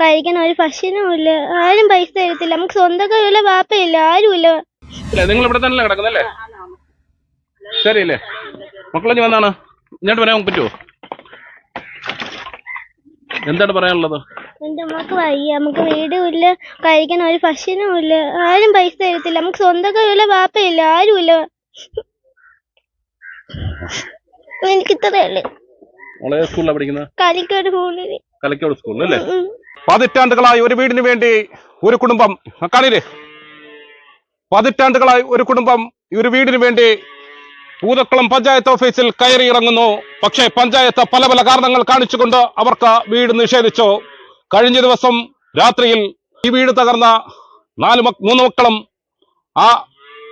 കഴിക്കാൻ ഒരു ഭക്ഷണവും ഇല്ല. ആരും പൈസ തരത്തില്ല. നമുക്ക് സ്വന്തം കയ്യിലുള്ള വാപ്പയില്ല ആരുമില്ല നിങ്ങൾ ഇവിടെ തന്നെ കിടക്കുന്നല്ലേ ശരിയല്ലേ? മക്കളഞ്ഞ് വന്നാണ്. ഇങ്ങോട്ട് വരാൻ പറ്റുമോ എന്താണ് പറയാനുള്ളത്? എന്റെ അമ്മയ്ക്ക് വയ്യ. നമുക്ക് വീടും ഇല്ല കഴിക്കാൻ ഒരു ഭക്ഷണവും ഇല്ല. ആരും പൈസ തരത്തില്ല. നമുക്ക് സ്വന്തം കയ്യിലുള്ള വാപ്പയില്ല ആരുമില്ല എനിക്ക് ഇത്രയല്ലേ സ്കൂളിലാണ് പഠിക്കുന്നത്? കലക്കോട് സ്കൂളിൽ അല്ലേ. പതിറ്റാണ്ടുകളായി ഒരു വീടിന് വേണ്ടി ഒരു കുടുംബം കാണില്ലേ പതിറ്റാണ്ടുകളായി ഒരു കുടുംബം ഈ ഒരു വീടിന് വേണ്ടി പൂതക്കുളം പഞ്ചായത്ത് ഓഫീസിൽ കയറി ഇറങ്ങുന്നു. പക്ഷേ പഞ്ചായത്ത് പല പല കാരണങ്ങൾ കാണിച്ചുകൊണ്ട് അവർക്ക് വീട് നിഷേധിച്ചു. കഴിഞ്ഞ ദിവസം രാത്രിയിൽ ഈ വീട് തകർന്ന നാല് മൂന്ന് മക്കളും ആ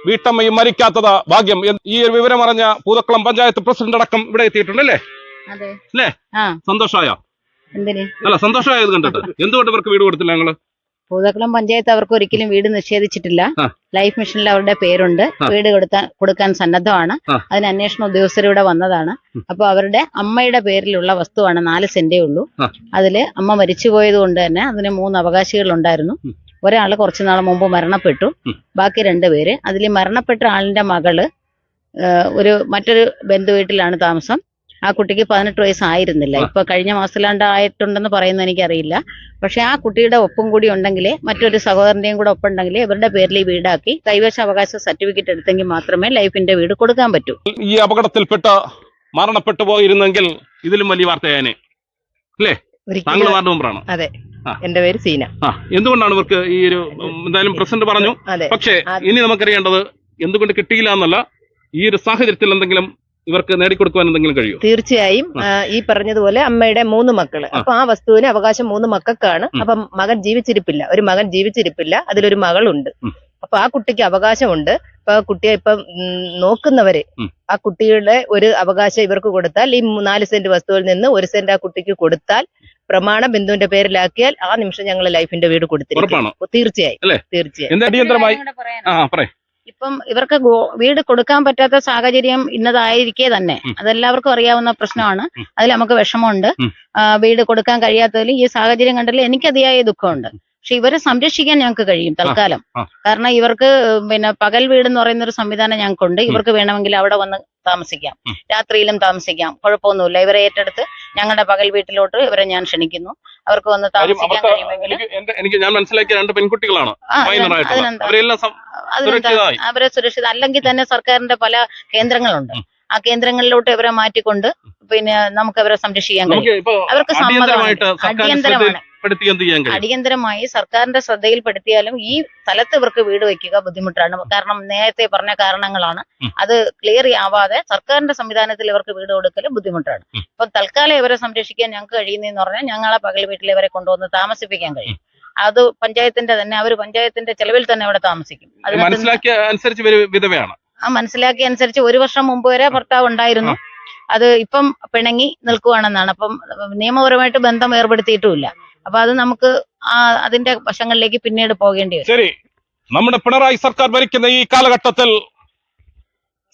വീട്ടമ്മയും മരിക്കാത്തത് ഭാഗ്യം എന്ന് ഈ ഒരു വിവരം അറിഞ്ഞ പൂതക്കുളം പഞ്ചായത്ത് പ്രസിഡന്റ് അടക്കം ഇവിടെ എത്തിയിട്ടുണ്ട് അല്ലേ? അല്ലേ? സന്തോഷമായോ? അല്ല സന്തോഷമായത് കണ്ടിട്ട്. എന്തുകൊണ്ട് ഇവർക്ക് വീട് കൊടുത്തില്ല ഞങ്ങൾ? പൂതക്കുളം പഞ്ചായത്ത് അവർക്ക് ഒരിക്കലും വീട് നിഷേധിച്ചിട്ടില്ല. ലൈഫ് മിഷനിൽ അവരുടെ പേരുണ്ട്. വീട് കൊടുത്താൻ കൊടുക്കാൻ സന്നദ്ധമാണ്. അതിന് അന്വേഷണ ഉദ്യോഗസ്ഥരിവിടെ വന്നതാണ്. അപ്പൊ അവരുടെ അമ്മയുടെ പേരിലുള്ള വസ്തുവാണ് നാല് സെന്റേ ഉള്ളൂ. അതിൽ അമ്മ മരിച്ചുപോയത് കൊണ്ട് തന്നെ അതിന് മൂന്ന് അവകാശികൾ ഉണ്ടായിരുന്നു. ഒരാൾ ഒരാൾ കുറച്ചു നാൾ മുമ്പ് മരണപ്പെട്ടു. ബാക്കി രണ്ടുപേര് അതിൽ മരണപ്പെട്ട ആളിന്റെ മകൾ ഒരു മറ്റൊരു ബന്ധു വീട്ടിലാണ് താമസം. ആ കുട്ടിക്ക് പതിനെട്ട് വയസ്സായിരുന്നില്ല. ഇപ്പൊ കഴിഞ്ഞ മാസത്തിലാണ്ട് ആയിട്ടുണ്ടെന്ന് പറയുന്നത് എനിക്കറിയില്ല. പക്ഷെ ആ കുട്ടിയുടെ ഒപ്പം കൂടി ഉണ്ടെങ്കിൽ മറ്റൊരു സഹോദരന്റെയും കൂടെ ഒപ്പം ഉണ്ടെങ്കിൽ ഇവരുടെ പേരിൽ ഈ വീടാക്കി കൈവശ അവകാശ സർട്ടിഫിക്കറ്റ് എടുത്തെങ്കിൽ മാത്രമേ ലൈഫിന്റെ വീട് കൊടുക്കാൻ പറ്റൂ. ഈ അപകടത്തിൽപ്പെട്ട മരണപ്പെട്ടു പോയിരുന്നെങ്കിൽ ഇതിലും വലിയ വാർത്തയാനെ അല്ലേ? താങ്കൾ ഒരിക്കലും വാർഡ് മെമ്പറാണ് അതെ. എന്റെ പേര് സീന. എന്തുകൊണ്ടാണ് ഇവർക്ക് ഈ ഒരു എന്തായാലും പ്രസിഡന്റ് പറഞ്ഞു? പക്ഷേ ഇനി നമുക്കറിയേണ്ടത് എന്തുകൊണ്ട് കിട്ടിയില്ല എന്നല്ല ഈ ഒരു സാഹചര്യത്തിൽ എന്തെങ്കിലും ഇവർക്ക് നേടിക്കൊടുക്കുവാൻ എന്തെങ്കിലും കഴിയും തീർച്ചയായും ഈ പറഞ്ഞതുപോലെ അമ്മയുടെ മൂന്ന് മക്കൾ. അപ്പൊ ആ വസ്തുവിന് അവകാശം മൂന്ന് മക്കൾക്കാണ്. അപ്പൊ മകൻ ജീവിച്ചിരിപ്പില്ല. ഒരു മകൻ ജീവിച്ചിരിപ്പില്ല. അതിലൊരു മകളുണ്ട്. അപ്പൊ ആ കുട്ടിക്ക് അവകാശമുണ്ട്. അപ്പൊ ആ കുട്ടിയെ ഇപ്പം നോക്കുന്നവരെ ആ കുട്ടിയുടെ ഒരു അവകാശം ഇവർക്ക് കൊടുത്താൽ ഈ നാല് സെന്റ് വസ്തുവിൽ നിന്ന് ഒരു സെന്റ് ആ കുട്ടിക്ക് കൊടുത്താൽ പ്രമാണ ബിന്ദുവിന്റെ പേരിലാക്കിയാൽ ആ നിമിഷം ഞങ്ങൾ ലൈഫിന്റെ വീട് കൊടുത്തിരിക്കും. തീർച്ചയായും. അല്ലേ? തീർച്ചയായും. ഇപ്പം ഇവർക്ക് വീട് കൊടുക്കാൻ പറ്റാത്ത സാഹചര്യം ഇന്നതായിരിക്കെ തന്നെ. അതെല്ലാവർക്കും അറിയാവുന്ന പ്രശ്നമാണ്. അതിൽ നമുക്ക് വിഷമമുണ്ട്. വീട് കൊടുക്കാൻ കഴിയാത്തതിൽ ഈ സാഹചര്യം കണ്ടതിൽ എനിക്ക് അതിയായ ദുഃഖമുണ്ട് പക്ഷെ ഇവരെ സംരക്ഷിക്കാൻ ഞങ്ങൾക്ക് കഴിയും തൽക്കാലം. കാരണം ഇവർക്ക് പിന്നെ പകൽ വീട് എന്ന് പറയുന്ന ഒരു സംവിധാനം ഞങ്ങൾക്കുണ്ട്. ഇവർക്ക് വേണമെങ്കിൽ അവിടെ വന്ന് താമസിക്കാം. രാത്രിയിലും താമസിക്കാം. കുഴപ്പമൊന്നുമില്ല. ഇവരെ ഏറ്റെടുത്ത് ഞങ്ങളുടെ പകൽ വീട്ടിലോട്ട് ഇവരെ ഞാൻ ക്ഷണിക്കുന്നു. അവർക്ക് വന്ന് താമസിക്കാൻ കഴിയുമെങ്കിൽ എനിക്ക് ഞാൻ മനസ്സിലാക്കിയ രണ്ട് പെൺകുട്ടികളാണ്. അതിനെന്താ അവരെ സുരക്ഷിത അല്ലെങ്കിൽ തന്നെ സർക്കാരിന്റെ പല കേന്ദ്രങ്ങളുണ്ട്. ആ കേന്ദ്രങ്ങളിലോട്ട് ഇവരെ മാറ്റിക്കൊണ്ട് പിന്നെ നമുക്ക് അവരെ സംരക്ഷിക്കാൻ കഴിയും. അവർക്ക് അടിയന്തരമാണ്. അടിയന്തരമായി സർക്കാരിന്റെ ശ്രദ്ധയിൽപ്പെടുത്തിയാലും ഈ സ്ഥലത്ത് ഇവർക്ക് വീട് വയ്ക്കുക ബുദ്ധിമുട്ടാണ്. കാരണം നേരത്തെ പറഞ്ഞ കാരണങ്ങളാണ്. അത് ക്ലിയർ ആവാതെ സർക്കാരിന്റെ സംവിധാനത്തിൽ ഇവർക്ക് വീട് കൊടുക്കൽ ബുദ്ധിമുട്ടാണ്. അപ്പൊ തൽക്കാലം ഇവരെ സംരക്ഷിക്കാൻ ഞങ്ങൾക്ക് കഴിയുന്നതെന്ന് പറഞ്ഞാൽ ഞങ്ങളെ പകൽ വീട്ടിൽ ഇവരെ കൊണ്ടുവന്ന് താമസിപ്പിക്കാൻ കഴിയും. അത് പഞ്ചായത്തിന്റെ തന്നെ അവർ പഞ്ചായത്തിന്റെ ചെലവിൽ തന്നെ അവിടെ താമസിക്കും. അതിനകത്ത് മനസ്സിലാക്കിയ അനുസരിച്ച് വിധവയാണ്. ആ മനസ്സിലാക്കിയ അനുസരിച്ച് ഒരു വർഷം മുമ്പ് വരെ ഭർത്താവ് ഉണ്ടായിരുന്നു. അത് ഇപ്പം പിണങ്ങി നിൽക്കുവാണെന്നാണ്. അപ്പം നിയമപരമായിട്ട് ബന്ധം ഏർപ്പെടുത്തിയിട്ടുമില്ല. അപ്പൊ അത് നമുക്ക് ആ അതിന്റെ വശങ്ങളിലേക്ക് പിന്നീട് പോകേണ്ടി വരും. ശരി. നമ്മുടെ പിണറായി സർക്കാർ ഭരിക്കുന്ന ഈ കാലഘട്ടത്തിൽ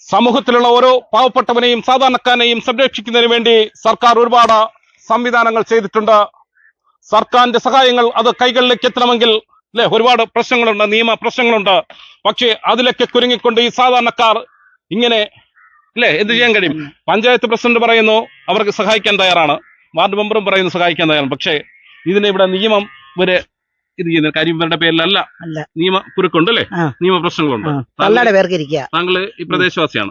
സമൂഹത്തിലുള്ള ഓരോ പാവപ്പെട്ടവനെയും സാധാരണക്കാരനെയും സംരക്ഷിക്കുന്നതിന് വേണ്ടി സർക്കാർ ഒരുപാട് സംവിധാനങ്ങൾ ചെയ്തിട്ടുണ്ട്. സർക്കാരിന്റെ സഹായങ്ങൾ അത് കൈകളിലേക്ക് എത്തണമെങ്കിൽ അല്ലെ ഒരുപാട് പ്രശ്നങ്ങളുണ്ട് നിയമ പ്രശ്നങ്ങളുണ്ട്. പക്ഷേ അതിലൊക്കെ കുരുങ്ങിക്കൊണ്ട് ഈ സാധാരണക്കാർ ഇങ്ങനെ അല്ലെ എന്ത് ചെയ്യാൻ കഴിയും? പഞ്ചായത്ത് പ്രസിഡന്റ് പറയുന്നു അവർക്ക് സഹായിക്കാൻ തയ്യാറാണ്. വാർഡ് മെമ്പറും പറയുന്നു സഹായിക്കാൻ തയ്യാറാണ്. പക്ഷേ ഇതിനെ ഇവിടെ നിയമം ഇവർ ഇത് ചെയ്യുന്ന കാര്യം ഇവരുടെ പേരിലല്ല. നിയമ കുരുക്കുണ്ട് അല്ലേ നിയമ പ്രശ്നങ്ങളുണ്ട്. താങ്കൾ- ഈ പ്രദേശവാസിയാണ്.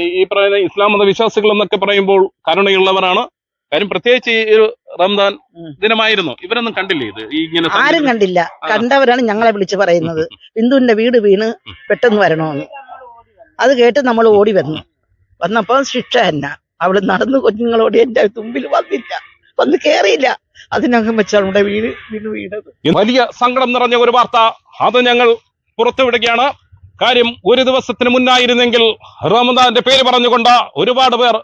ഈ- ഈ പറയുന്ന ഇസ്ലാം മത വിശ്വാസികൾ എന്നൊക്കെ പറയുമ്പോൾ കരുണയുള്ളവരാണ്. കാര്യം പ്രത്യേകിച്ച് ഈ ഒരു റംദാൻ ദിനമായിരുന്നു. ഇവരൊന്നും കണ്ടില്ലേ ഇത്? ഇങ്ങനെ ആരും കണ്ടില്ല. കണ്ടവരാണ് ഞങ്ങളെ വിളിച്ച് പറയുന്നത്. ബിന്ദുവിന്റെ വീട് വീണ് പെട്ടെന്ന് വരണമെന്ന്. അത് കേട്ട് നമ്മൾ ഓടി വന്നു. വന്നപ്പോ ശിക്ഷ എന്നാ. അവൾ നടന്ന് കുഞ്ഞുങ്ങളോട് എന്റെ തുമ്പിൽ വന്നില്ല. വന്ന് കേറിയില്ല. അതിനകം വെച്ചാൽ നമ്മുടെ വീട് വീണ് വീണത്. വലിയ സങ്കടം നിറഞ്ഞ ഒരു വാർത്ത. അത് ഞങ്ങൾ പുറത്തുവിടുകയാണ്. കാര്യം ഒരു ദിവസത്തിന് മുന്നായിരുന്നെങ്കിൽ റമദാന്റെ പേര് പറഞ്ഞുകൊണ്ട് ഒരുപാട് പേർ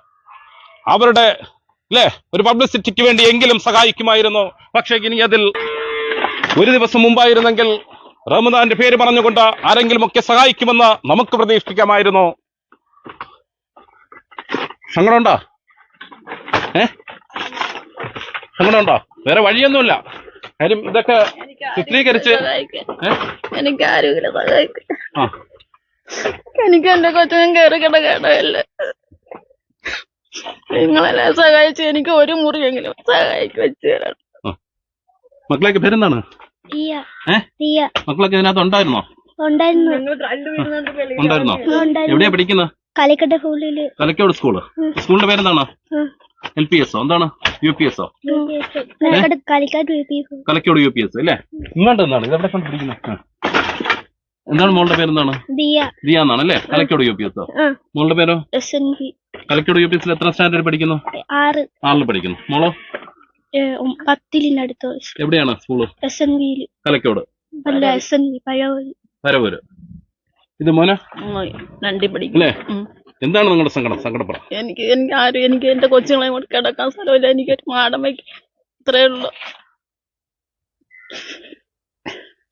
അവരുടെ അല്ലേ ഒരു പബ്ലിസിറ്റിക്ക് വേണ്ടി എങ്കിലും സഹായിക്കുമായിരുന്നു. പക്ഷേ ഇനി അതിൽ ഒരു ദിവസം മുമ്പായിരുന്നെങ്കിൽ റമദാന്റെ പേര് പറഞ്ഞുകൊണ്ട് ആരെങ്കിലും ഒക്കെ സഹായിക്കുമെന്ന് നമുക്ക് പ്രതീക്ഷിക്കാമായിരുന്നു. സങ്കടമുണ്ടോ ഏ? സങ്കടമുണ്ടോ വേറെ വഴിയൊന്നുമില്ല. കാര്യം ഇതൊക്കെ ചിത്രീകരിച്ച്? എനിക്ക് എനിക്ക് എന്റെ കൊച്ചിനും കയറി കിടക്കണമല്ലേ നിങ്ങളെല്ലാം സഹായിച്ച് എനിക്ക് ഒരു മുറിയെങ്കിലും സഹായിക്ക് വെച്ച് തരാം മക്കളൊക്കെ പേരെന്താണ്? ദിയ. ദിയ. മക്കളൊക്കെ ഇതിനകത്ത് ഉണ്ടായിരുന്നോ? ഉണ്ടായിരുന്നു. എവിടെയാ പഠിക്കുന്നത് കളിക്കട്ട സ്കൂളിൽ. കലക്കോട് സ്കൂൾ. സ്കൂളിന്റെ പേരെന്താണ്. എൽ പി എസ് എന്താണ്? U P S Kalakkode U P S അല്ലേ? ഇങ്ങോട്ട് എന്താണ് ഇതെവിടെ ആ. എന്താണ് മോളുടെ പേരെന്താണ്? ദിയ. ദിയ എന്നാണ് അല്ലേ? കലക്കോട് യു പി എസ് മോളുടെ പേരോ? എസ് കലക്കോട് യു പി എസിൽ എത്ര സ്റ്റാൻഡേർഡ് പഠിക്കുന്നു? ആറ്. ആറിൽ പഠിക്കുന്നു. മോളോ? പത്തിലിനടുത്ത് എവിടെയാണ് സ്കൂൾ? എസ് എൻ വിയിൽ. കലക്കോട് അല്ല S N V Pazhavoor. Paravoor ഇത് മോന? നണ്ടി പഠിക്കും അല്ലേ? എന്താണ് നിങ്ങളുടെ സങ്കടം? സങ്കടപ്പെട. എനിക്ക് എനിക്ക് ആരും എനിക്ക് എന്റെ കൊച്ചുങ്ങളെ കൊണ്ട് കിടക്കാൻ സ്ഥലമില്ല. എനിക്ക് ഒരു മാടം വയ്ക്കും. ഇത്രേ ഉള്ളൂ.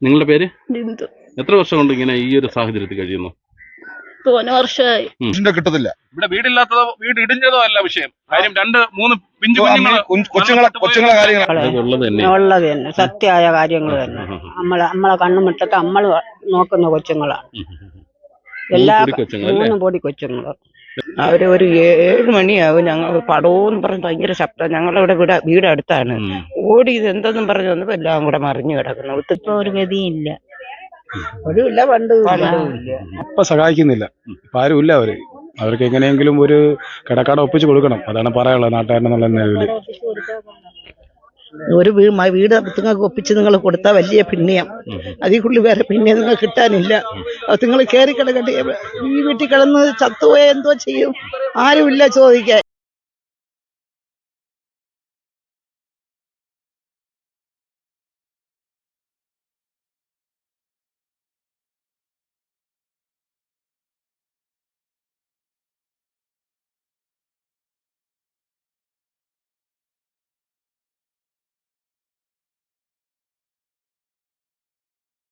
നിങ്ങളുടെ പേര്? ബിന്ദു. എത്ര വർഷം കൊണ്ട് ഇങ്ങനെ ഈ ഒരു സാഹചര്യത്തിൽ കഴിയുന്നു? തോനെ വർഷമായി. കുഞ്ഞിന്റെ കിട്ടത്തില്ല. ഇവിടെ വീടില്ലാത്തതോ വീട് ഇടിഞ്ഞതോ അല്ല വിഷയം. കാര്യം രണ്ട് മൂന്ന് പിഞ്ചു കുഞ്ഞുങ്ങൾ കൊച്ചുങ്ങളെ കൊച്ചുങ്ങളെ കാര്യങ്ങൾ ഉള്ളത് തന്നെ. ഉള്ളത് തന്നെ. സത്യമായ കാര്യങ്ങൾ തന്നെ. നമ്മളെ നമ്മളെ കണ്ണുമുട്ടത്ത് നമ്മൾ നോക്കുന്ന കൊച്ചുങ്ങളാണ് എല്ലാ മൂന്നും പൊടി കൊച്ചുങ്ങൾ അവർ ഒരു ഏഴ് മണിയാവും ഞങ്ങൾ പടവും പറഞ്ഞ് ഭയങ്കര ശബ്ദം. ഞങ്ങളിവിടെ വീട് വീട് അടുത്താണ്. ഓടി ഇത് എന്തെന്നും പറഞ്ഞു വന്നപ്പോ എല്ലാം കൂടെ മറിഞ്ഞു കിടക്കുന്നു. ഇപ്പൊ ഒരു ഗതിയില്ല. പണ്ട് ഇപ്പൊ സഹായിക്കുന്നില്ല. ഇപ്പൊ ആരുമില്ല അവർ. അവർക്ക് എങ്ങനെയെങ്കിലും ഒരു കിടക്കാട ഒപ്പിച്ചു കൊടുക്കണം. അതാണ് പറയാനുള്ളത് നാട്ടുകാരനെന്നുള്ള നിലവിൽ ഒരു വീട് നിങ്ങൾക്ക് ഒപ്പിച്ച് നിങ്ങൾ കൊടുത്താൽ വലിയ പിണ്യം. അതിൽ കൂടുതൽ വേറെ പുണ്യം നിങ്ങൾക്ക് കിട്ടാനില്ല. അത് നിങ്ങൾ കയറി കിടക്കട്ടെ. ഈ വീട്ടിൽ കിടന്ന് ചത്തുപോയ എന്തോ ചെയ്യും? ആരുമില്ല ചോദിക്കാൻ.